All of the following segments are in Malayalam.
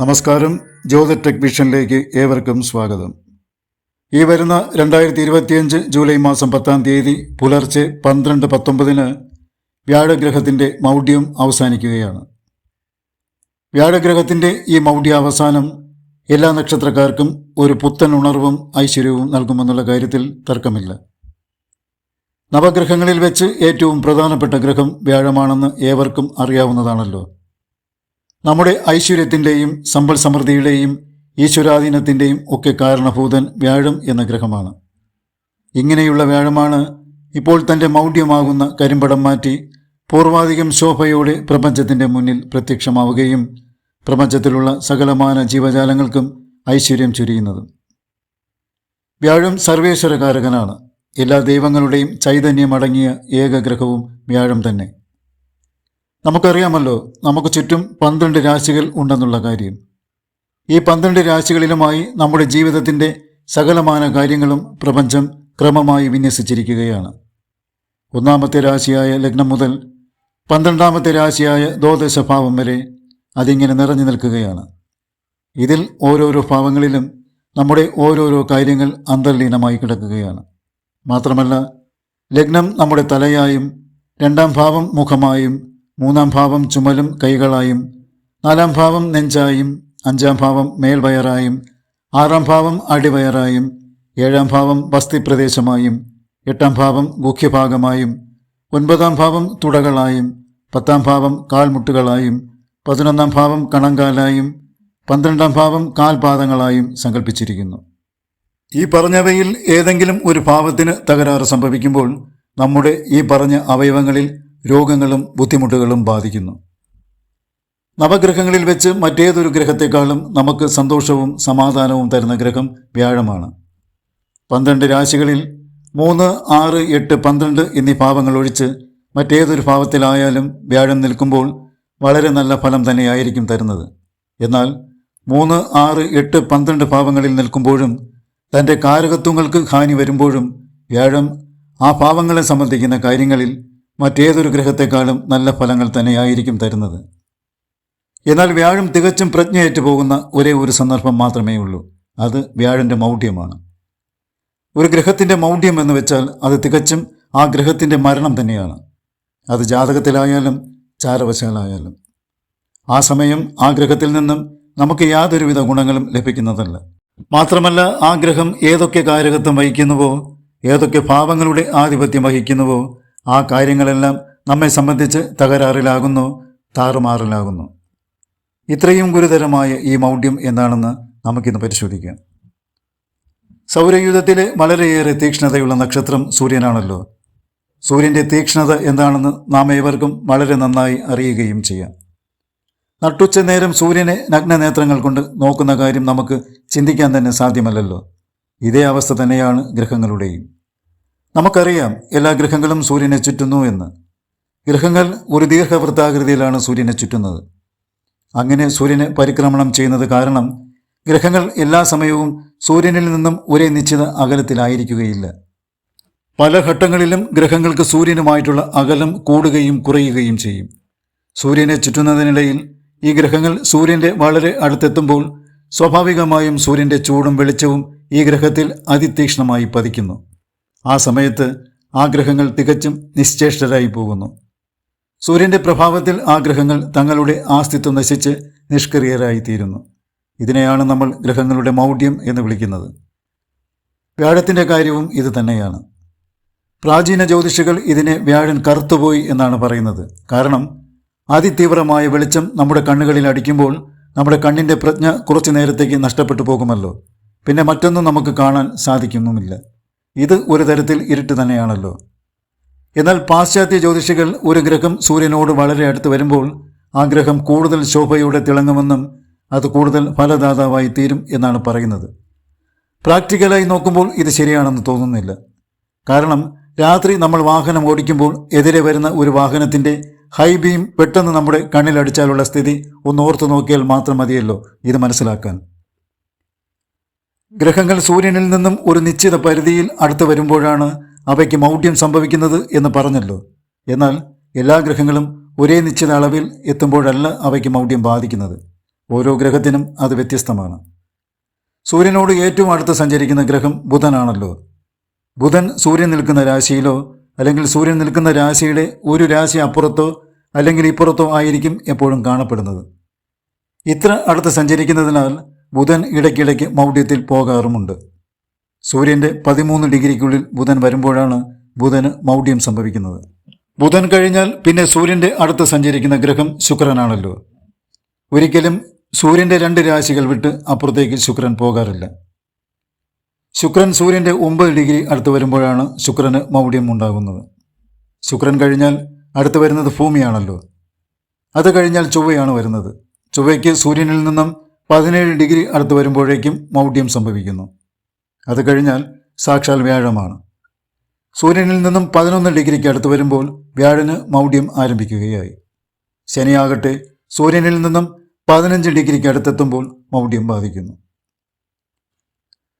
നമസ്കാരം. ജ്യോതി ടെക് വിഷനിലേക്ക് ഏവർക്കും സ്വാഗതം. ഈ വരുന്ന രണ്ടായിരത്തി ഇരുപത്തിയഞ്ച് ജൂലൈ മാസം പത്താം തീയതി പുലർച്ചെ പന്ത്രണ്ട് പത്തൊമ്പതിന് വ്യാഴഗ്രഹത്തിന്റെ മൗഢ്യം അവസാനിക്കുകയാണ്. വ്യാഴഗ്രഹത്തിന്റെ ഈ മൗഢ്യാവസാനം എല്ലാ നക്ഷത്രക്കാർക്കും ഒരു പുത്തൻ ഉണർവും ഐശ്വര്യവും നൽകുമെന്നുള്ള കാര്യത്തിൽ തർക്കമില്ല. നവഗ്രഹങ്ങളിൽ വെച്ച് ഏറ്റവും പ്രധാനപ്പെട്ട ഗ്രഹം വ്യാഴമാണെന്ന് ഏവർക്കും അറിയാവുന്നതാണല്ലോ. നമ്മുടെ ഐശ്വര്യത്തിന്റെയും സമ്പൽ സമൃദ്ധിയുടെയും ഈശ്വരാധീനത്തിന്റെയും ഒക്കെ കാരണഭൂതൻ വ്യാഴം എന്ന ഗ്രഹമാണ്. ഇങ്ങനെയുള്ള വ്യാഴമാണ് ഇപ്പോൾ തന്റെ മൗഢ്യമാകുന്ന കരിമ്പടം മാറ്റി പൂർവാധികം ശോഭയോടെ പ്രപഞ്ചത്തിന്റെ മുന്നിൽ പ്രത്യക്ഷമാവുകയും പ്രപഞ്ചത്തിലുള്ള സകലമാന ജീവജാലങ്ങൾക്കും ഐശ്വര്യം ചുരിയുന്നത്. വ്യാഴം സർവേശ്വരകാരകനാണ്. എല്ലാ ദൈവങ്ങളുടെയും ചൈതന്യമടങ്ങിയ ഏകഗ്രഹവും വ്യാഴം തന്നെ. നമുക്കറിയാമല്ലോ നമുക്ക് ചുറ്റും പന്ത്രണ്ട് രാശികൾ ഉണ്ടെന്നുള്ള കാര്യം. ഈ പന്ത്രണ്ട് രാശികളിലുമായി നമ്മുടെ ജീവിതത്തിന്റെ സകലമാന കാര്യങ്ങളും പ്രപഞ്ചം ക്രമമായി വിന്യസിച്ചിരിക്കുകയാണ്. ഒന്നാമത്തെ രാശിയായ ലഗ്നം മുതൽ പന്ത്രണ്ടാമത്തെ രാശിയായ ദ്വാദശഭാവം വരെ അതിങ്ങനെ നിറഞ്ഞു നിൽക്കുകയാണ്. ഇതിൽ ഓരോരോ ഭാവങ്ങളിലും നമ്മുടെ ഓരോരോ കാര്യങ്ങൾ അന്തർലീനമായി കിടക്കുകയാണ്. മാത്രമല്ല ലഗ്നം നമ്മുടെ തലയായും രണ്ടാം ഭാവം മുഖമായും മൂന്നാം ഭാവം ചുമലും കൈകളായും നാലാം ഭാവം നെഞ്ചായും അഞ്ചാം ഭാവം മേൽവയറായും ആറാം ഭാവം അടിവയറായും ഏഴാം ഭാവം വസ്തിപ്രദേശമായും എട്ടാം ഭാവം ഗുഹ്യഭാഗമായും ഒൻപതാം ഭാവം തുടകളായും പത്താം ഭാവം കാൽമുട്ടുകളായും പതിനൊന്നാം ഭാവം കണങ്കാലായും പന്ത്രണ്ടാം ഭാവം കാൽപാദങ്ങളായും സങ്കല്പിച്ചിരിക്കുന്നു ഈ പറഞ്ഞവയിൽ ഏതെങ്കിലും ഒരു ഭാവത്തിന് തകരാറ് സംഭവിക്കുമ്പോൾ നമ്മുടെ ഈ പറഞ്ഞ അവയവങ്ങളിൽ രോഗങ്ങളും ബുദ്ധിമുട്ടുകളും ബാധിക്കുന്നു. നവഗ്രഹങ്ങളിൽ വെച്ച് മറ്റേതൊരു ഗ്രഹത്തെക്കാളും നമുക്ക് സന്തോഷവും സമാധാനവും തരുന്ന ഗ്രഹം വ്യാഴമാണ്. പന്ത്രണ്ട് രാശികളിൽ മൂന്ന് ആറ് എട്ട് പന്ത്രണ്ട് എന്നീ ഭാവങ്ങൾ ഒഴിച്ച് മറ്റേതൊരു ഭാവത്തിലായാലും വ്യാഴം നിൽക്കുമ്പോൾ വളരെ നല്ല ഫലം തന്നെയായിരിക്കും തരുന്നത്. എന്നാൽ മൂന്ന് ആറ് എട്ട് പന്ത്രണ്ട് ഭാവങ്ങളിൽ നിൽക്കുമ്പോഴും തന്റെ കാരകത്വങ്ങൾക്ക് ഹാനി വരുമ്പോഴും വ്യാഴം ആ ഭാവങ്ങളെ സംബന്ധിക്കുന്ന കാര്യങ്ങളിൽ മറ്റേതൊരു ഗ്രഹത്തെക്കാളും നല്ല ഫലങ്ങൾ തന്നെയായിരിക്കും തരുന്നത്. എന്നാൽ വ്യാഴം തികച്ചും പ്രജ്ഞയേറ്റ് പോകുന്ന ഒരേ ഒരു സന്ദർഭം മാത്രമേ ഉള്ളൂ. അത് വ്യാഴന്റെ മൗഢ്യമാണ്. ഒരു ഗ്രഹത്തിന്റെ മൗഢ്യം എന്ന് വെച്ചാൽ അത് തികച്ചും ആ ഗ്രഹത്തിന്റെ മരണം തന്നെയാണ്. അത് ജാതകത്തിലായാലും ചാരവശാലായാലും. ആ സമയം ആ ഗ്രഹത്തിൽ നിന്നും നമുക്ക് യാതൊരുവിധ ഗുണങ്ങളും ലഭിക്കുന്നതല്ല. മാത്രമല്ല ആ ഗ്രഹം ഏതൊക്കെ കാരകത്വം വഹിക്കുന്നുവോ ഏതൊക്കെ ഭാവങ്ങളുടെ ആധിപത്യം വഹിക്കുന്നുവോ ആ കാര്യങ്ങളെല്ലാം നമ്മെ സംബന്ധിച്ച് തകരാറിലാകുന്നു താറുമാറിലാകുന്നു. ഇത്രയും ഗുരുതരമായ ഈ മൗഢ്യം എന്താണെന്ന് നമുക്കിന്ന് പരിശോധിക്കാം. സൗരയൂഥത്തിലെ വളരെയേറെ തീക്ഷ്ണതയുള്ള നക്ഷത്രം സൂര്യനാണല്ലോ. സൂര്യന്റെ തീക്ഷ്ണത എന്താണെന്ന് നാം ഏവർക്കും വളരെ നന്നായി അറിയുകയും ചെയ്യാം. നട്ടുച്ച നേരം സൂര്യനെ നഗ്നനേത്രങ്ങൾ കൊണ്ട് നോക്കുന്ന കാര്യം നമുക്ക് ചിന്തിക്കാൻ തന്നെ സാധ്യമല്ലല്ലോ. ഇതേ അവസ്ഥ തന്നെയാണ് ഗ്രഹങ്ങളുടെയും. നമുക്കറിയാം എല്ലാ ഗ്രഹങ്ങളും സൂര്യനെ ചുറ്റുന്നു എന്ന്. ഗ്രഹങ്ങൾ ഒരു ദീർഘവൃത്താകൃതിയിലാണ് സൂര്യനെ ചുറ്റുന്നത്. അങ്ങനെ സൂര്യന് പരിക്രമണം ചെയ്യുന്നത് കാരണം ഗ്രഹങ്ങൾ എല്ലാ സമയവും സൂര്യനിൽ നിന്നും ഒരേ നിശ്ചിത അകലത്തിലായിരിക്കുകയില്ല. പല ഘട്ടങ്ങളിലും ഗ്രഹങ്ങൾക്ക് സൂര്യനുമായിട്ടുള്ള അകലം കൂടുകയും കുറയുകയും ചെയ്യും. സൂര്യനെ ചുറ്റുന്നതിനിടയിൽ ഈ ഗ്രഹങ്ങൾ സൂര്യന്റെ വളരെ അടുത്തെത്തുമ്പോൾ സ്വാഭാവികമായും സൂര്യന്റെ ചൂടും വെളിച്ചവും ഈ ഗ്രഹത്തിൽ അതിതീക്ഷ്ണമായി പതിക്കുന്നു. ആ സമയത്ത് ആഗ്രഹങ്ങൾ ഗ്രഹങ്ങൾ തികച്ചും നിശ്ചേഷ്ടരായി പോകുന്നു. സൂര്യന്റെ പ്രഭാവത്തിൽ ആഗ്രഹങ്ങൾ തങ്ങളുടെ ആസ്തിത്വം നശിച്ച് നിഷ്ക്രിയരായി തീരുന്നു ഇതിനെയാണ് നമ്മൾ ഗ്രഹങ്ങളുടെ മൗഢ്യം എന്ന് വിളിക്കുന്നത്. വ്യാഴത്തിന്റെ കാര്യവും ഇത് തന്നെയാണ്. പ്രാചീന ജ്യോതിഷികൾ ഇതിനെ വ്യാഴൻ കറുത്തുപോയി എന്നാണ് പറയുന്നത്. കാരണം അതിതീവ്രമായ വെളിച്ചം നമ്മുടെ കണ്ണുകളിൽ അടിക്കുമ്പോൾ നമ്മുടെ കണ്ണിന്റെ പ്രജ്ഞ കുറച്ചു നേരത്തേക്ക് നഷ്ടപ്പെട്ടു പോകുമല്ലോ. പിന്നെ മറ്റൊന്നും നമുക്ക് കാണാൻ സാധിക്കുന്നുമില്ല. ഇത് ഒരു തരത്തിൽ ഇരുട്ട് തന്നെയാണല്ലോ. എന്നാൽ പാശ്ചാത്യ ജ്യോതിഷികൾ ഒരു ഗ്രഹം സൂര്യനോട് വളരെ അടുത്ത് വരുമ്പോൾ ആ ഗ്രഹം കൂടുതൽ ശോഭയോടെ തിളങ്ങുമെന്നും അത് കൂടുതൽ ഫലദാതാവായി തീരും എന്നാണ് പറയുന്നത്. പ്രാക്ടിക്കലായി നോക്കുമ്പോൾ ഇത് ശരിയാണെന്ന് തോന്നുന്നില്ല. കാരണം രാത്രി നമ്മൾ വാഹനം ഓടിക്കുമ്പോൾ എതിരെ വരുന്ന ഒരു വാഹനത്തിന്റെ ഹൈ ബീം പെട്ടെന്ന് നമ്മുടെ കണ്ണിലടിച്ചാലുള്ള സ്ഥിതി ഒന്ന് ഓർത്തു നോക്കിയാൽ മാത്രം മതിയല്ലോ ഇത് മനസ്സിലാക്കാൻ. ഗ്രഹങ്ങൾ സൂര്യനിൽ നിന്നും ഒരു നിശ്ചിത പരിധിയിൽ അടുത്ത് വരുമ്പോഴാണ് അവയ്ക്ക് മൗഢ്യം സംഭവിക്കുന്നത് എന്ന് പറഞ്ഞല്ലോ. എന്നാൽ എല്ലാ ഗ്രഹങ്ങളും ഒരേ നിശ്ചിത അളവിൽ എത്തുമ്പോഴല്ല അവയ്ക്ക് മൗഢ്യം ബാധിക്കുന്നത്. ഓരോ ഗ്രഹത്തിനും അത് വ്യത്യസ്തമാണ്. സൂര്യനോട് ഏറ്റവും അടുത്ത് സഞ്ചരിക്കുന്ന ഗ്രഹം ബുധനാണല്ലോ. ബുധൻ സൂര്യൻ നിൽക്കുന്ന രാശിയിലോ അല്ലെങ്കിൽ സൂര്യൻ നിൽക്കുന്ന രാശിയുടെ ഒരു രാശി അപ്പുറത്തോ അല്ലെങ്കിൽ ഇപ്പുറത്തോ ആയിരിക്കും എപ്പോഴും കാണപ്പെടുന്നത്. ഇത്ര അടുത്ത് സഞ്ചരിക്കുന്നതിനാൽ ബുധൻ ഇടയ്ക്കിടയ്ക്ക് മൗഢ്യത്തിൽ പോകാറുമുണ്ട്. സൂര്യന്റെ പതിമൂന്ന് ഡിഗ്രിക്കുള്ളിൽ ബുധൻ വരുമ്പോഴാണ് ബുധന് മൗഢ്യം സംഭവിക്കുന്നത്. ബുധൻ കഴിഞ്ഞാൽ പിന്നെ സൂര്യന്റെ അടുത്ത് സഞ്ചരിക്കുന്ന ഗ്രഹം ശുക്രനാണല്ലോ. ഒരിക്കലും സൂര്യന്റെ രണ്ട് രാശികൾ വിട്ട് അപ്പുറത്തേക്ക് ശുക്രൻ പോകാറില്ല. ശുക്രൻ സൂര്യന്റെ ഒമ്പത് ഡിഗ്രി അടുത്ത് വരുമ്പോഴാണ് ശുക്രന് മൗഢ്യം ഉണ്ടാകുന്നത്. ശുക്രൻ കഴിഞ്ഞാൽ അടുത്ത് വരുന്നത് ഭൂമിയാണല്ലോ. അത് കഴിഞ്ഞാൽ ചൊവ്വയാണ് വരുന്നത്. ചൊവ്വയ്ക്ക് സൂര്യനിൽ നിന്നും പതിനേഴ് ഡിഗ്രി അടുത്ത് വരുമ്പോഴേക്കും മൗഢ്യം സംഭവിക്കുന്നു. അത് കഴിഞ്ഞാൽ സാക്ഷാൽ വ്യാഴമാണ്. സൂര്യനിൽ നിന്നും പതിനൊന്ന് ഡിഗ്രിക്ക് അടുത്ത് വരുമ്പോൾ വ്യാഴന് മൗഢ്യം ആരംഭിക്കുകയായി. ശനിയാകട്ടെ സൂര്യനിൽ നിന്നും പതിനഞ്ച് ഡിഗ്രിക്ക് അടുത്തെത്തുമ്പോൾ മൗഢ്യം ബാധിക്കുന്നു.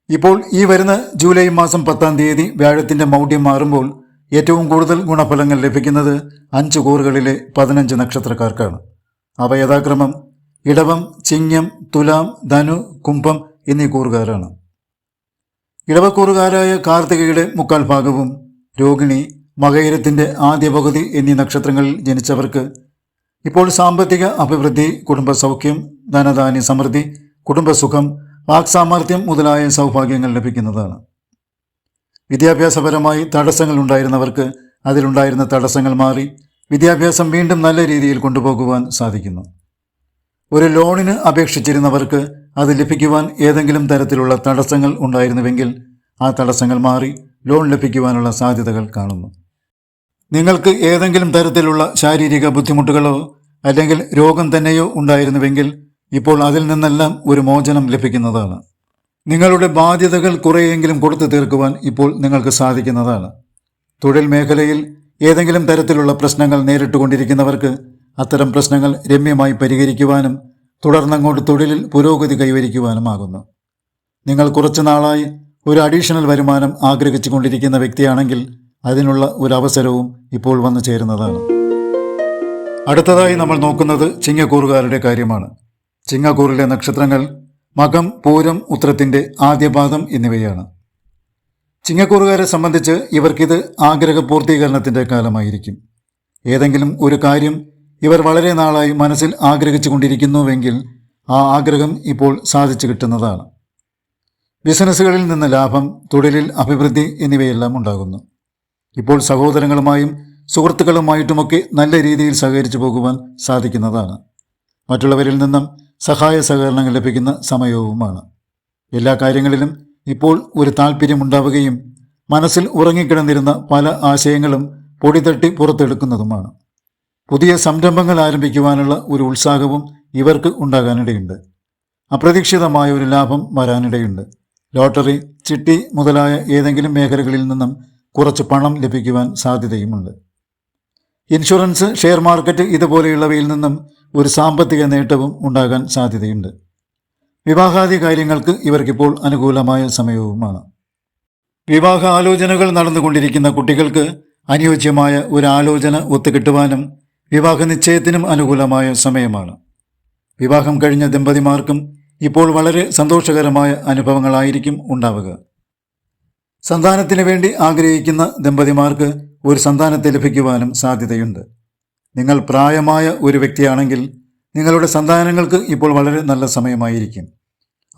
ഇപ്പോൾ ഈ വരുന്ന ജൂലൈ മാസം പത്താം തീയതി വ്യാഴത്തിന്റെ മൗഢ്യം മാറുമ്പോൾ ഏറ്റവും കൂടുതൽ ഗുണഫലങ്ങൾ ലഭിക്കുന്നത് അഞ്ച് കൂറുകളിലെ പതിനഞ്ച് നക്ഷത്രക്കാർക്കാണ്. അവ യഥാക്രമം ഇടവം ചിങ്ങം തുലാം ധനു കുംഭം എന്നീ കൂറുകാരാണ്. ഇടവക്കൂറുകാരായ കാർത്തികയുടെ മുക്കാൽ ഭാഗവും രോഹിണി മകയിരത്തിന്റെ ആദ്യ പകുതി എന്നീ നക്ഷത്രങ്ങളിൽ ജനിച്ചവർക്ക് ഇപ്പോൾ സാമ്പത്തിക അഭിവൃദ്ധി കുടുംബ സൗഖ്യം ധനധാന്യ സമൃദ്ധി കുടുംബസുഖം വാക്സാമർഥ്യം മുതലായ സൗഭാഗ്യങ്ങൾ ലഭിക്കുന്നതാണ്. വിദ്യാഭ്യാസപരമായി തടസ്സങ്ങൾ ഉണ്ടായിരുന്നവർക്ക് അതിലുണ്ടായിരുന്ന തടസ്സങ്ങൾ മാറി വിദ്യാഭ്യാസം വീണ്ടും നല്ല രീതിയിൽ കൊണ്ടുപോകുവാൻ സാധിക്കുന്നു. ഒരു ലോണിന് അപേക്ഷിച്ചിരുന്നവർക്ക് അത് ലഭിക്കുവാൻ ഏതെങ്കിലും തരത്തിലുള്ള തടസ്സങ്ങൾ ഉണ്ടായിരുന്നുവെങ്കിൽ ആ തടസ്സങ്ങൾ മാറി ലോൺ ലഭിക്കുവാനുള്ള സാധ്യതകൾ കാണുന്നു. നിങ്ങൾക്ക് ഏതെങ്കിലും തരത്തിലുള്ള ശാരീരിക ബുദ്ധിമുട്ടുകളോ അല്ലെങ്കിൽ രോഗം തന്നെയോ ഉണ്ടായിരുന്നുവെങ്കിൽ ഇപ്പോൾ അതിൽ നിന്നെല്ലാം ഒരു മോചനം ലഭിക്കുന്നതാണ്. നിങ്ങളുടെ ബാധ്യതകൾ കുറേയെങ്കിലും കൊടുത്തു തീർക്കുവാൻ ഇപ്പോൾ നിങ്ങൾക്ക് സാധിക്കുന്നതാണ്. തൊഴിൽ മേഖലയിൽ ഏതെങ്കിലും തരത്തിലുള്ള പ്രശ്നങ്ങൾ നേരിട്ടുകൊണ്ടിരിക്കുന്നവർക്ക് അത്തരം പ്രശ്നങ്ങൾ രമ്യമായി പരിഹരിക്കുവാനും തുടർന്നങ്ങോട്ട് തൊഴിലിൽ പുരോഗതി കൈവരിക്കുവാനുമാകുന്നു. നിങ്ങൾ കുറച്ചു നാളായി ഒരു അഡീഷണൽ വരുമാനം ആഗ്രഹിച്ചു കൊണ്ടിരിക്കുന്ന വ്യക്തിയാണെങ്കിൽ അതിനുള്ള ഒരു അവസരവും ഇപ്പോൾ വന്നു ചേരുന്നതാണ്. അടുത്തതായി നമ്മൾ നോക്കുന്നത് ചിങ്ങക്കൂറുകാരുടെ കാര്യമാണ്. ചിങ്ങക്കൂറിലെ നക്ഷത്രങ്ങൾ മകം പൂരം ഉത്രത്തിന്റെ ആദ്യപാദം എന്നിവയാണ്. ചിങ്ങക്കൂറുകാരെ സംബന്ധിച്ച് ഇവർക്കിത് ആഗ്രഹ പൂർത്തീകരണത്തിന്റെ കാലമായിരിക്കും. ഏതെങ്കിലും ഒരു കാര്യം ഇവർ വളരെ നാളായി മനസ്സിൽ ആഗ്രഹിച്ചു കൊണ്ടിരിക്കുന്നുവെങ്കിൽ ആ ആഗ്രഹം ഇപ്പോൾ സാധിച്ചു കിട്ടുന്നതാണ്. ബിസിനസ്സുകളിൽ നിന്ന് ലാഭം തൊഴിലിൽ അഭിവൃദ്ധി എന്നിവയെല്ലാം ഉണ്ടാകുന്നു. ഇപ്പോൾ സഹോദരങ്ങളുമായും സുഹൃത്തുക്കളുമായിട്ടുമൊക്കെ നല്ല രീതിയിൽ സഹകരിച്ചു പോകുവാൻ സാധിക്കുന്നതാണ്. മറ്റുള്ളവരിൽ നിന്നും സഹായ സഹകരണങ്ങൾ ലഭിക്കുന്ന സമയവുമാണ്. എല്ലാ കാര്യങ്ങളിലും ഇപ്പോൾ ഒരു താല്പര്യമുണ്ടാവുകയും മനസ്സിൽ ഉറങ്ങിക്കിടന്നിരുന്ന പല ആശയങ്ങളും പൊടിതട്ടി പുറത്തെടുക്കുന്നതുമാണ്. പുതിയ സംരംഭങ്ങൾ ആരംഭിക്കുവാനുള്ള ഒരു ഉത്സാഹവും ഇവർക്ക് ഉണ്ടാകാനിടയുണ്ട്. അപ്രതീക്ഷിതമായ ഒരു ലാഭം വരാനിടയുണ്ട്. ലോട്ടറി ചിട്ടി മുതലായ ഏതെങ്കിലും മേഖലകളിൽ നിന്നും കുറച്ച് പണം ലഭിക്കുവാൻ സാധ്യതയുമുണ്ട്. ഇൻഷുറൻസ് ഷെയർ മാർക്കറ്റ് ഇതുപോലെയുള്ളവയിൽ നിന്നും ഒരു സാമ്പത്തിക നേട്ടവും ഉണ്ടാകാൻ സാധ്യതയുണ്ട്. വിവാഹാദി കാര്യങ്ങൾക്ക് ഇവർക്കിപ്പോൾ അനുകൂലമായ സമയവുമാണ്. വിവാഹ ആലോചനകൾ നടന്നുകൊണ്ടിരിക്കുന്ന കുട്ടികൾക്ക് അനുയോജ്യമായ ഒരു ആലോചന ഒത്തുകിട്ടുവാനും വിവാഹ നിശ്ചയത്തിനും അനുകൂലമായ സമയമാണ്. വിവാഹം കഴിഞ്ഞ ദമ്പതിമാർക്കും ഇപ്പോൾ വളരെ സന്തോഷകരമായ അനുഭവങ്ങളായിരിക്കും ഉണ്ടാവുക. സന്താനത്തിന് വേണ്ടി ആഗ്രഹിക്കുന്ന ദമ്പതിമാർക്ക് ഒരു സന്താനത്തെ ലഭിക്കുവാനും സാധ്യതയുണ്ട്. നിങ്ങൾ പ്രായമായ ഒരു വ്യക്തിയാണെങ്കിൽ നിങ്ങളുടെ സന്താനങ്ങൾക്ക് ഇപ്പോൾ വളരെ നല്ല സമയമായിരിക്കും.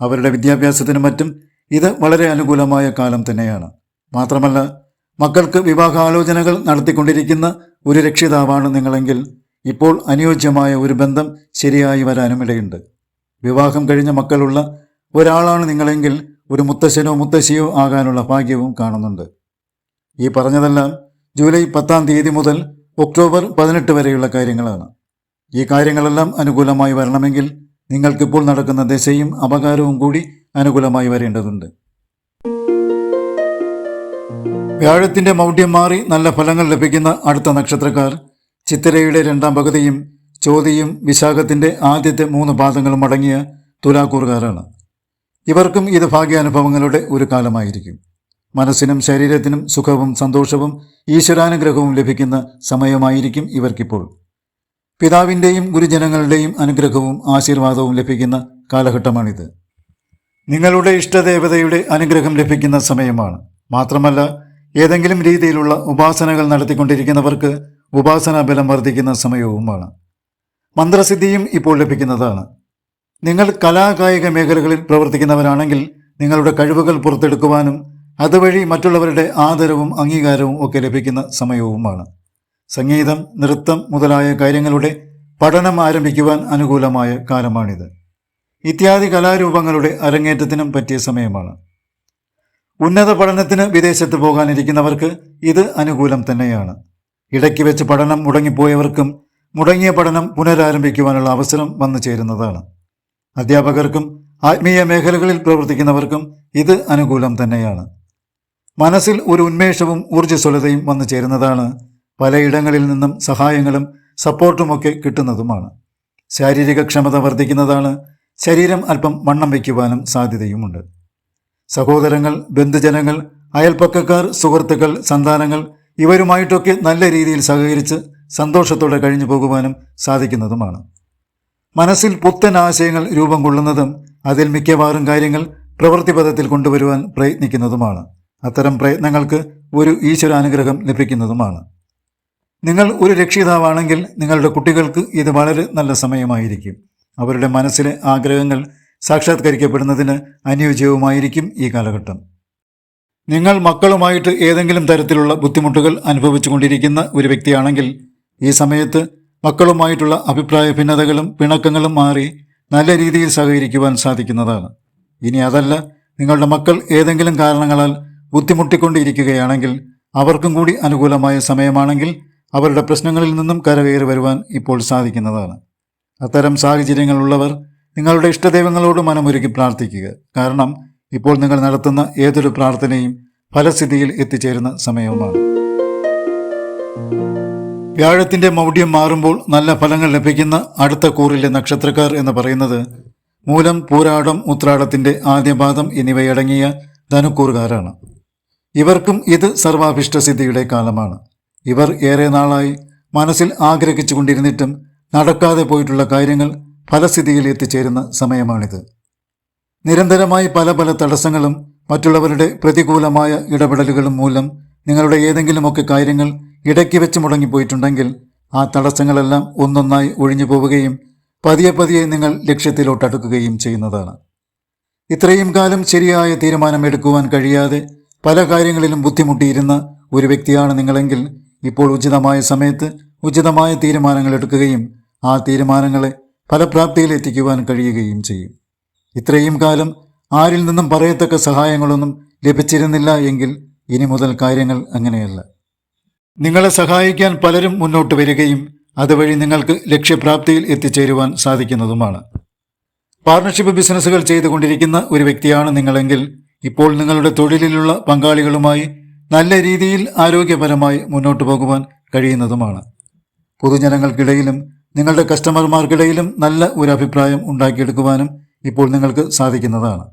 അവരുടെ വിദ്യാഭ്യാസത്തിനും മറ്റും ഇത് വളരെ അനുകൂലമായ കാലം തന്നെയാണ്. മാത്രമല്ല മക്കൾക്ക് വിവാഹാലോചനകൾ നടത്തിക്കൊണ്ടിരിക്കുന്ന ഒരു രക്ഷിതാവാണ് നിങ്ങളെങ്കിൽ ഇപ്പോൾ അനുയോജ്യമായ ഒരു ബന്ധം ശരിയായി വരാനും ഇടയുണ്ട്. വിവാഹം കഴിഞ്ഞ മക്കളുള്ള ഒരാളാണ് നിങ്ങളെങ്കിൽ ഒരു മുത്തശ്ശനോ മുത്തശ്ശിയോ ആകാനുള്ള ഭാഗ്യവും കാണുന്നുണ്ട്. ഈ പറഞ്ഞതെല്ലാം ജൂലൈ പത്താം തീയതി മുതൽ ഒക്ടോബർ പതിനെട്ട് വരെയുള്ള കാര്യങ്ങളാണ്. ഈ കാര്യങ്ങളെല്ലാം അനുകൂലമായി വരണമെങ്കിൽ നിങ്ങൾക്കിപ്പോൾ നടക്കുന്ന ദശയും അപകാരവും കൂടി അനുകൂലമായി വരേണ്ടതുണ്ട്. വ്യാഴത്തിന്റെ മൗഢ്യം മാറി നല്ല ഫലങ്ങൾ ലഭിക്കുന്ന അടുത്ത നക്ഷത്രക്കാർ. ചിത്തിരയുടെ രണ്ടാം പകുതിയും ചോതിയും വിശാഖത്തിന്റെ ആദ്യത്തെ മൂന്ന് പാദങ്ങളും അടങ്ങിയ തുലാക്കൂറുകാരാണ്. ഇവർക്കും ഇത് ഭാഗ്യാനുഭവങ്ങളുടെ ഒരു കാലമായിരിക്കും. മനസ്സിനും ശരീരത്തിനും സുഖവും സന്തോഷവും ഈശ്വരാനുഗ്രഹവും ലഭിക്കുന്ന സമയമായിരിക്കും ഇവർക്കിപ്പോൾ. പിതാവിന്റെയും ഗുരുജനങ്ങളുടെയും അനുഗ്രഹവും ആശീർവാദവും ലഭിക്കുന്ന കാലഘട്ടമാണിത്. നിങ്ങളുടെ ഇഷ്ടദേവതയുടെ അനുഗ്രഹം ലഭിക്കുന്ന സമയമാണ്. മാത്രമല്ല ഏതെങ്കിലും രീതിയിലുള്ള ഉപാസനകൾ നടത്തിക്കൊണ്ടിരിക്കുന്നവർക്ക് ഉപാസനാ ബലം വർദ്ധിക്കുന്ന സമയവുമാണ്. മന്ത്രസിദ്ധിയും ഇപ്പോൾ ലഭിക്കുന്നതാണ്. നിങ്ങൾ കലാകായിക മേഖലകളിൽ പ്രവർത്തിക്കുന്നവരാണെങ്കിൽ നിങ്ങളുടെ കഴിവുകൾ പുറത്തെടുക്കുവാനും അതുവഴി മറ്റുള്ളവരുടെ ആദരവും അംഗീകാരവും ഒക്കെ ലഭിക്കുന്ന സമയവുമാണ്. സംഗീതം നൃത്തം മുതലായ കാര്യങ്ങളുടെ പഠനം ആരംഭിക്കുവാൻ അനുകൂലമായ കാലമാണിത്. ഇത്യാദി കലാരൂപങ്ങളുടെ അരങ്ങേറ്റത്തിനും പറ്റിയ സമയമാണ്. ഉന്നത പഠനത്തിന് വിദേശത്ത് പോകാനിരിക്കുന്നവർക്ക് ഇത് അനുകൂലം തന്നെയാണ്. ഇടയ്ക്ക് വെച്ച് പഠനം മുടങ്ങിപ്പോയവർക്കും മുടങ്ങിയ പഠനം പുനരാരംഭിക്കുവാനുള്ള അവസരം വന്നു ചേരുന്നതാണ്. അധ്യാപകർക്കും ആത്മീയ മേഖലകളിൽ പ്രവർത്തിക്കുന്നവർക്കും ഇത് അനുകൂലം തന്നെയാണ്. മനസ്സിൽ ഒരു ഉന്മേഷവും ഊർജസ്വലതയും വന്നു ചേരുന്നതാണ് പലയിടങ്ങളിൽ നിന്നും സഹായങ്ങളും സപ്പോർട്ടുമൊക്കെ കിട്ടുന്നതുമാണ്. ശാരീരിക ക്ഷമത വർദ്ധിക്കുന്നതാണ് ശരീരം അല്പം വണ്ണം വയ്ക്കുവാനും സാധ്യതയുമുണ്ട്. സഹോദരങ്ങൾ ബന്ധുജനങ്ങൾ അയൽപ്പക്കക്കാർ സുഹൃത്തുക്കൾ സന്താനങ്ങൾ ഇവരുമായിട്ടൊക്കെ നല്ല രീതിയിൽ സഹകരിച്ച് സന്തോഷത്തോടെ കഴിഞ്ഞു പോകുവാനും സാധിക്കുന്നതുമാണ്. മനസ്സിൽ പുത്തൻ ആശയങ്ങൾ രൂപം കൊള്ളുന്നതും അതിൽ മിക്കവാറും കാര്യങ്ങൾ പ്രവൃത്തിപഥത്തിൽ കൊണ്ടുവരുവാൻ പ്രയത്നിക്കുന്നതുമാണ്. അത്തരം പ്രയത്നങ്ങൾക്ക് ഒരു ഈശ്വരാനുഗ്രഹം ലഭിക്കുന്നതുമാണ്. നിങ്ങൾ ഒരു രക്ഷിതാവാണെങ്കിൽ നിങ്ങളുടെ കുട്ടികൾക്ക് ഇത് വളരെ നല്ല സമയമായിരിക്കും. അവരുടെ മനസ്സിലെ ആഗ്രഹങ്ങൾ സാക്ഷാത്കരിക്കപ്പെടുന്നതിന് അനുയോജ്യവുമായിരിക്കും ഈ കാലഘട്ടം. നിങ്ങൾ മക്കളുമായിട്ട് ഏതെങ്കിലും തരത്തിലുള്ള ബുദ്ധിമുട്ടുകൾ അനുഭവിച്ചുകൊണ്ടിരിക്കുന്ന ഒരു വ്യക്തിയാണെങ്കിൽ ഈ സമയത്ത് മക്കളുമായിട്ടുള്ള അഭിപ്രായ ഭിന്നതകളും പിണക്കങ്ങളും മാറി നല്ല രീതിയിൽ സഹകരിക്കുവാൻ സാധിക്കുന്നതാണ്. ഇനി അതല്ല നിങ്ങളുടെ മക്കൾ ഏതെങ്കിലും കാരണങ്ങളാൽ ബുദ്ധിമുട്ടിക്കൊണ്ടിരിക്കുകയാണെങ്കിൽ അവർക്കും കൂടി അനുകൂലമായ സമയമാണെങ്കിൽ അവരുടെ പ്രശ്നങ്ങളിൽ നിന്നും കരകയറി വരുവാൻ ഇപ്പോൾ സാധിക്കുന്നതാണ്. അത്തരം സാഹചര്യങ്ങളുള്ളവർ നിങ്ങളുടെ ഇഷ്ടദൈവങ്ങളോട് മനമൊരുക്കി പ്രാർത്ഥിക്കുക. കാരണം ഇപ്പോൾ നിങ്ങൾ നടത്തുന്ന ഏതൊരു പ്രാർത്ഥനയും ഫലസ്ഥിതിയിൽ എത്തിച്ചേരുന്ന സമയവുമാണ്. വ്യാഴത്തിന്റെ മൗഢ്യം മാറുമ്പോൾ നല്ല ഫലങ്ങൾ ലഭിക്കുന്ന അടുത്ത കൂറിലെ നക്ഷത്രക്കാർ എന്ന് പറയുന്നത് മൂലം പൂരാടം ഉത്രാടത്തിന്റെ ആദ്യപാദം എന്നിവയടങ്ങിയ ധനുക്കൂറുകാരാണ്. ഇവർക്കും ഇത് സർവാഭിഷ്ടസിദ്ധിയുടെ കാലമാണ്. ഇവർ ഏറെ നാളായി മനസ്സിൽ ആഗ്രഹിച്ചു കൊണ്ടിരുന്നിട്ടും നടക്കാതെ പോയിട്ടുള്ള കാര്യങ്ങൾ ഫലസ്ഥിതിയിൽ എത്തിച്ചേരുന്ന സമയമാണിത്. നിരന്തരമായി പല പല തടസ്സങ്ങളും മറ്റുള്ളവരുടെ പ്രതികൂലമായ ഇടപെടലുകളും മൂലം നിങ്ങളുടെ ഏതെങ്കിലുമൊക്കെ കാര്യങ്ങൾ ഇടയ്ക്ക് വെച്ച് മുടങ്ങിപ്പോയിട്ടുണ്ടെങ്കിൽ ആ തടസ്സങ്ങളെല്ലാം ഒന്നൊന്നായി ഒഴിഞ്ഞു പോവുകയും പതിയെ പതിയെ നിങ്ങൾ ലക്ഷ്യത്തിലോട്ടടുക്കുകയും ചെയ്യുന്നതാണ്. ഇത്രയും കാലം ശരിയായ തീരുമാനമെടുക്കുവാൻ കഴിയാതെ പല കാര്യങ്ങളിലും ബുദ്ധിമുട്ടിയിരുന്ന ഒരു വ്യക്തിയാണ് നിങ്ങളെങ്കിൽ ഇപ്പോൾ ഉചിതമായ സമയത്ത് ഉചിതമായ തീരുമാനങ്ങൾ എടുക്കുകയും ആ തീരുമാനങ്ങളെ ഫലപ്രാപ്തിയിൽ എത്തിക്കുവാൻ കഴിയുകയും ചെയ്യും. ഇത്രയും കാലം ആരിൽ നിന്നും പറയത്തക്ക സഹായങ്ങളൊന്നും ലഭിച്ചിരുന്നില്ല എങ്കിൽ ഇനി മുതൽ കാര്യങ്ങൾ അങ്ങനെയല്ല. നിങ്ങളെ സഹായിക്കാൻ പലരും മുന്നോട്ട് വരികയും അതുവഴി നിങ്ങൾക്ക് ലക്ഷ്യപ്രാപ്തിയിൽ എത്തിച്ചേരുവാൻ സാധിക്കുന്നതുമാണ്. പാർട്ണർഷിപ്പ് ബിസിനസ്സുകൾ ചെയ്തുകൊണ്ടിരിക്കുന്ന ഒരു വ്യക്തിയാണ് നിങ്ങളെങ്കിൽ ഇപ്പോൾ നിങ്ങളുടെ തൊഴിലിലുള്ള പങ്കാളികളുമായി നല്ല രീതിയിൽ ആരോഗ്യപരമായി മുന്നോട്ട് പോകുവാൻ കഴിയുന്നതുമാണ്. പൊതുജനങ്ങൾക്കിടയിലും നിങ്ങളുടെ കസ്റ്റമർമാർക്കിടയിലും നല്ല ഒരു അഭിപ്രായം ഉണ്ടാക്കിയെടുക്കുവാനും ഇപ്പോൾ നിങ്ങൾക്ക് സാധിക്കുന്നതാണ്.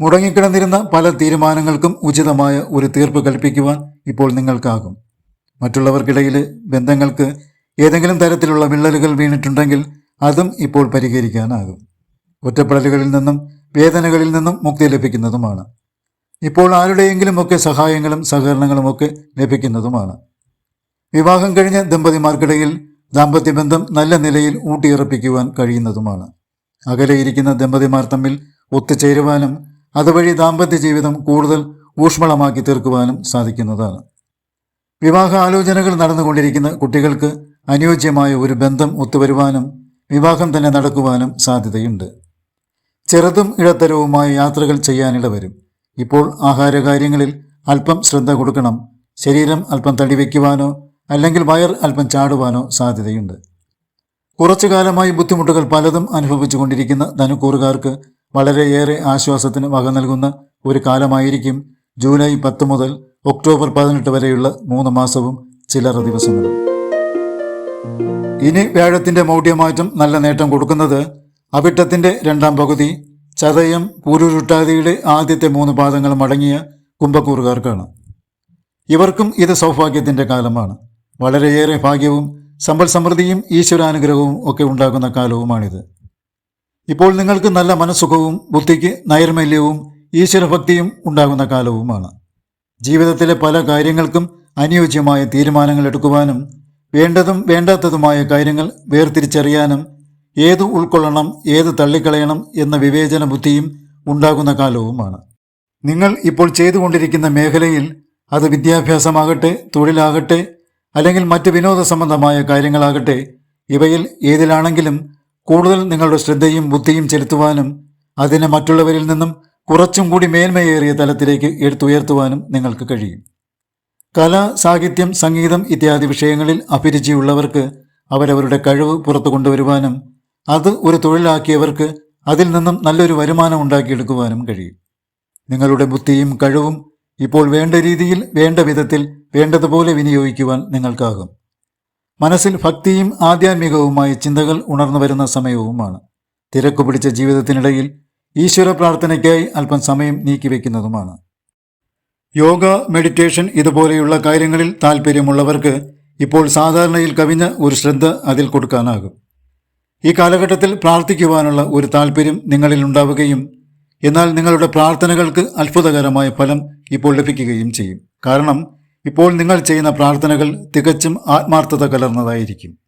മുടങ്ങിക്കിടന്നിരുന്ന പല തീരുമാനങ്ങൾക്കും ഉചിതമായ ഒരു തീർപ്പ് കൽപ്പിക്കുവാൻ ഇപ്പോൾ നിങ്ങൾക്കാകും. മറ്റുള്ളവർക്കിടയിലെ ബന്ധങ്ങൾക്ക് ഏതെങ്കിലും തരത്തിലുള്ള വിള്ളലുകൾ വീണിട്ടുണ്ടെങ്കിൽ അതും ഇപ്പോൾ പരിഹരിക്കാനാകും. ഒറ്റപ്പെടലുകളിൽ നിന്നും വേദനകളിൽ നിന്നും മുക്തി ലഭിക്കുന്നതുമാണ്. ഇപ്പോൾ ആരുടെയെങ്കിലും ഒക്കെ സഹായങ്ങളും സഹകരണങ്ങളും ഒക്കെ ലഭിക്കുന്നതുമാണ്. വിവാഹം കഴിഞ്ഞ ദമ്പതിമാർക്കിടയിൽ ദാമ്പത്യബന്ധം നല്ല നിലയിൽ ഊട്ടിയുറപ്പിക്കുവാൻ കഴിയുന്നതുമാണ്. അകലെയിരിക്കുന്ന ദമ്പതിമാർ തമ്മിൽ ഒത്തുചേരുവാനും അതുവഴി ദാമ്പത്യ ജീവിതം കൂടുതൽ ഊഷ്മളമാക്കി തീർക്കുവാനും സാധിക്കുന്നതാണ്. വിവാഹ ആലോചനകൾ നടന്നുകൊണ്ടിരിക്കുന്ന കുട്ടികൾക്ക് അനുയോജ്യമായ ഒരു ബന്ധം ഒത്തുവരുവാനും വിവാഹം തന്നെ നടക്കുവാനും സാധ്യതയുണ്ട്. ചെറുതും ഇടത്തരവുമായ യാത്രകൾ ചെയ്യാനിട വരും. ഇപ്പോൾ ആഹാരകാര്യങ്ങളിൽ അല്പം ശ്രദ്ധ കൊടുക്കണം. ശരീരം അല്പം തടി വയ്ക്കുവാനോ അല്ലെങ്കിൽ വയർ അല്പം ചാടുവാനോ സാധ്യതയുണ്ട്. കുറച്ചു കാലമായി ബുദ്ധിമുട്ടുകൾ പലതും അനുഭവിച്ചു കൊണ്ടിരിക്കുന്ന ധനുക്കൂറുകാർക്ക് വളരെയേറെ ആശ്വാസത്തിന് വക നൽകുന്ന ഒരു കാലമായിരിക്കും ജൂലൈ പത്ത് മുതൽ ഒക്ടോബർ പതിനെട്ട് വരെയുള്ള മൂന്ന് മാസവും ചിലറ ദിവസങ്ങളും. ഇനി വ്യാഴത്തിന്റെ മൗഢ്യമാറ്റം നല്ല നേട്ടം കൊടുക്കുന്നത് അവിട്ടത്തിന്റെ രണ്ടാം പകുതി ചതയം പൂരുരുട്ടാതിയുടെ ആദ്യത്തെ മൂന്ന് പാദങ്ങളും അടങ്ങിയ കുംഭക്കൂറുകാർക്കാണ്. ഇവർക്കും ഇത് സൗഭാഗ്യത്തിന്റെ കാലമാണ്. വളരെയേറെ ഭാഗ്യവും സമ്പൽ സമൃദ്ധിയും ഈശ്വരാനുഗ്രഹവും ഒക്കെ ഉണ്ടാകുന്ന കാലവുമാണിത്. ഇപ്പോൾ നിങ്ങൾക്ക് നല്ല മനസ്സുഖവും ബുദ്ധിക്ക് നൈർമല്യവും ഈശ്വരഭക്തിയും ഉണ്ടാകുന്ന കാലവുമാണ്. ജീവിതത്തിലെ പല കാര്യങ്ങൾക്കും അനുയോജ്യമായ തീരുമാനങ്ങൾ എടുക്കുവാനും വേണ്ടതും വേണ്ടാത്തതുമായ കാര്യങ്ങൾ വേർതിരിച്ചറിയാനും ഏത് ഉൾക്കൊള്ളണം ഏത് തള്ളിക്കളയണം എന്ന വിവേചന ബുദ്ധിയും ഉണ്ടാകുന്ന കാലവുമാണ്. നിങ്ങൾ ഇപ്പോൾ ചെയ്തുകൊണ്ടിരിക്കുന്ന മേഖലയിൽ അത് വിദ്യാഭ്യാസമാകട്ടെ തൊഴിലാകട്ടെ അല്ലെങ്കിൽ മറ്റ് വിനോദ സംബന്ധമായ കാര്യങ്ങളാകട്ടെ ഇവയിൽ ഏതിലാണെങ്കിലും കൂടുതൽ നിങ്ങളുടെ ശ്രദ്ധയും ബുദ്ധിയും ചെലുത്തുവാനും അതിനെ മറ്റുള്ളവരിൽ നിന്നും കുറച്ചും കൂടി മേന്മയേറിയ തലത്തിലേക്ക് എടുത്തുയർത്തുവാനും നിങ്ങൾക്ക് കഴിയും. കല സാഹിത്യം സംഗീതം ഇത്യാദി വിഷയങ്ങളിൽ അഭിരുചിയുള്ളവർക്ക് അവരവരുടെ കഴിവ് പുറത്തു കൊണ്ടുവരുവാനും അത് ഒരു തൊഴിലാക്കിയവർക്ക് അതിൽ നിന്നും നല്ലൊരു വരുമാനം ഉണ്ടാക്കിയെടുക്കുവാനും കഴിയും. നിങ്ങളുടെ ബുദ്ധിയും കഴിവും ഇപ്പോൾ വേണ്ട രീതിയിൽ വേണ്ട വിധത്തിൽ വേണ്ടതുപോലെ വിനിയോഗിക്കുവാൻ നിങ്ങൾക്കാകും. മനസ്സിൽ ഭക്തിയും ആധ്യാത്മികവുമായ ചിന്തകൾ ഉണർന്നു വരുന്ന സമയവുമാണ്. തിരക്കു പിടിച്ച ജീവിതത്തിനിടയിൽ ഈശ്വര പ്രാർത്ഥനയ്ക്കായി അല്പം സമയം നീക്കിവെക്കുന്നതുമാണ് യോഗ മെഡിറ്റേഷൻ ഇതുപോലെയുള്ള കാര്യങ്ങളിൽ താല്പര്യമുള്ളവർക്ക് ഇപ്പോൾ സാധാരണയിൽ കവിഞ്ഞ ഒരു ശ്രദ്ധ അതിൽ കൊടുക്കാനാകും. ഈ കാലഘട്ടത്തിൽ പ്രാർത്ഥിക്കുവാനുള്ള ഒരു താല്പര്യം നിങ്ങളിൽ ഉണ്ടാവുകയും എന്നാൽ നിങ്ങളുടെ പ്രാർത്ഥനകൾക്ക് അത്ഭുതകരമായ ഫലം ഇപ്പോൾ ലഭിക്കുകയും ചെയ്യും. കാരണം ഇപ്പോൾ നിങ്ങൾ ചെയ്യുന്ന പ്രാർത്ഥനകൾ തികച്ചും ആത്മാർത്ഥത കലർന്നതായിരിക്കും.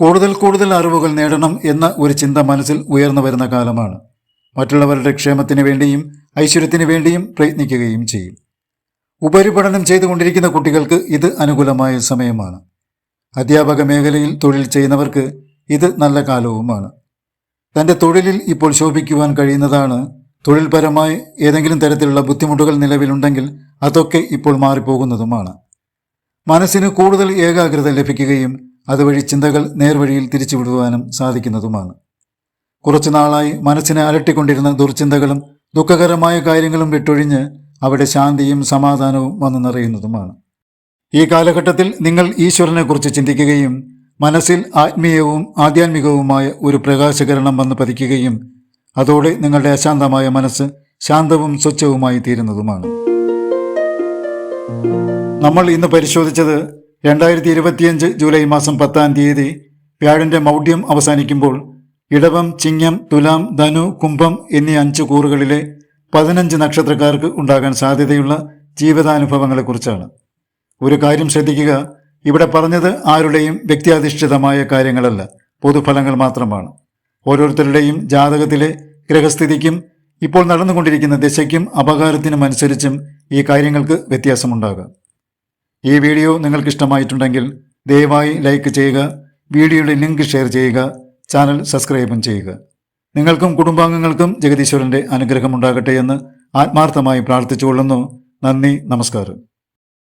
കൂടുതൽ കൂടുതൽ അറിവുകൾ നേടണം എന്ന ഒരു ചിന്ത മനസ്സിൽ ഉയർന്നു വരുന്ന കാലമാണ്. മറ്റുള്ളവരുടെ ക്ഷേമത്തിന് വേണ്ടിയും ഐശ്വര്യത്തിന് വേണ്ടിയും പ്രയത്നിക്കുകയും ചെയ്യും. ഉപരിപഠനം ചെയ്തുകൊണ്ടിരിക്കുന്ന കുട്ടികൾക്ക് ഇത് അനുകൂലമായ സമയമാണ്. അധ്യാപക മേഖലയിൽ തൊഴിൽ ചെയ്യുന്നവർക്ക് ഇത് നല്ല കാലവുമാണ്. തന്റെ തൊഴിലിൽ ഇപ്പോൾ ശോഭിക്കുവാൻ കഴിയുന്നതാണ് തൊഴിൽപരമായി ഏതെങ്കിലും തരത്തിലുള്ള ബുദ്ധിമുട്ടുകൾ നിലവിലുണ്ടെങ്കിൽ അതൊക്കെ ഇപ്പോൾ മാറിപ്പോകുന്നതുമാണ്. മനസ്സിന് കൂടുതൽ ഏകാഗ്രത ലഭിക്കുകയും അതുവഴി ചിന്തകൾ നേർവഴിയിൽ തിരിച്ചുവിടുവാനും സാധിക്കുന്നതുമാണ്. കുറച്ചു നാളായി മനസ്സിനെ അലട്ടിക്കൊണ്ടിരുന്ന ദുർചിന്തകളും ദുഃഖകരമായ കാര്യങ്ങളും വിട്ടൊഴിഞ്ഞ് അവിടെ ശാന്തിയും സമാധാനവും വന്നു നിറയുന്നതുമാണ് ഈ കാലഘട്ടത്തിൽ നിങ്ങൾ ഈശ്വരനെക്കുറിച്ച് ചിന്തിക്കുകയും മനസ്സിൽ ആത്മീയവും ആധ്യാത്മികവുമായ ഒരു പ്രകാശകരണം വന്ന് പതിക്കുകയും അതോടെ നിങ്ങളുടെ അശാന്തമായ മനസ്സ് ശാന്തവും സ്വച്ഛവുമായി തീരുന്നതുമാണ്. നമ്മൾ ഇന്ന് പരിശോധിച്ചത് രണ്ടായിരത്തി ഇരുപത്തിയഞ്ച് ജൂലൈ മാസം പത്താം തീയതി വ്യാഴന്റെ മൗഢ്യം അവസാനിക്കുമ്പോൾ ഇടവം ചിങ്ങം തുലാം ധനു കുംഭം എന്നീ അഞ്ച് കൂറുകളിലെ പതിനഞ്ച് നക്ഷത്രക്കാർക്ക് ഉണ്ടാകാൻ സാധ്യതയുള്ള ജീവിതാനുഭവങ്ങളെക്കുറിച്ചാണ്. ഒരു കാര്യം ശ്രദ്ധിക്കുക ഇവിടെ പറഞ്ഞത് ആരുടെയും വ്യക്തിയാധിഷ്ഠിതമായ കാര്യങ്ങളല്ല പൊതുഫലങ്ങൾ മാത്രമാണ്. ഓരോരുത്തരുടെയും ജാതകത്തിലെ ഗ്രഹസ്ഥിതിക്കും ഇപ്പോൾ നടന്നുകൊണ്ടിരിക്കുന്ന ദിശയ്ക്കും അപകാരത്തിനും അനുസരിച്ചും ഈ കാര്യങ്ങൾക്ക് വ്യത്യാസമുണ്ടാകാം. ഈ വീഡിയോ നിങ്ങൾക്ക് ഇഷ്ടമായിട്ടുണ്ടെങ്കിൽ ദയവായി ലൈക്ക് ചെയ്യുക വീഡിയോയുടെ ലിങ്ക് ഷെയർ ചെയ്യുക ചാനൽ സബ്സ്ക്രൈബും ചെയ്യുക. നിങ്ങൾക്കും കുടുംബാംഗങ്ങൾക്കും ജഗദീശ്വരന്റെ അനുഗ്രഹമുണ്ടാകട്ടെ എന്ന് ആത്മാർത്ഥമായി പ്രാർത്ഥിച്ചുകൊള്ളുന്നു. നന്ദി നമസ്കാരം.